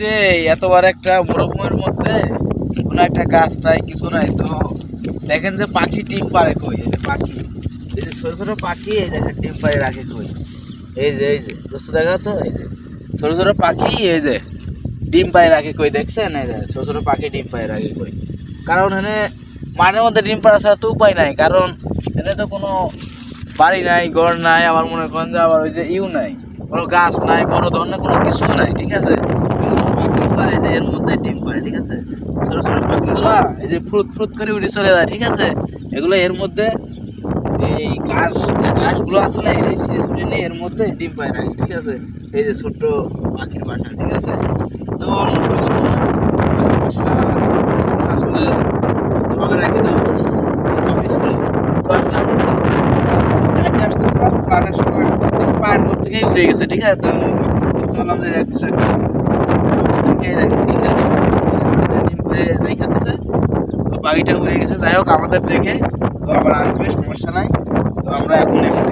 যে এতবার একটা মরুভূমির মধ্যে কোনো একটা গাছ নাই, কিছু নাই, তো দেখেন যে পাখি ডিম পারে কই? এই যে পাখি। এই যে ছোটো ছোটো পাখি, এই দেখেন ডিম পারে রাখে কই? এই যে এই যে, দোস্ত দেখা তো, এই যে। ছোটো ছোটো পাখি, এই যে ডিম পায়ে রাখে কই, দেখছেন? এই যে, ছোটো ছোটো পাখি ডিম পায়ে রাখে কই। কারণ এখানে মাঠের মধ্যে ডিম পাড়া ছাড়া তো উপায় নাই, কারণ এনে তো কোনো বাড়ি নাই, ঘর নাই, আবার মনে করেন যে আবার ওই যে ইউ নাই, কোনো গাছ নাই, বড় ধরনের কোনো কিছু নাই, ঠিক আছে? ডিম ঠিক আছে? এই যে ফ্রুত ফ্রুত করে চলে যায়, ঠিক আছে? এগুলো এর মধ্যে, এই ঘাস, যে আছে ডিম পায় রাখে, ঠিক আছে? এই যে ছোট্ট পাখির ঠিক আছে? তো থেকেই গেছে, ঠিক আছে? তো বুঝতে পারলাম যে আছে তো পাখিটা উড়ে গেছে। যাই হোক, আমাদের দেখে তো আবার আসবে সমস্যা নাই। তো আমরা এখন এখান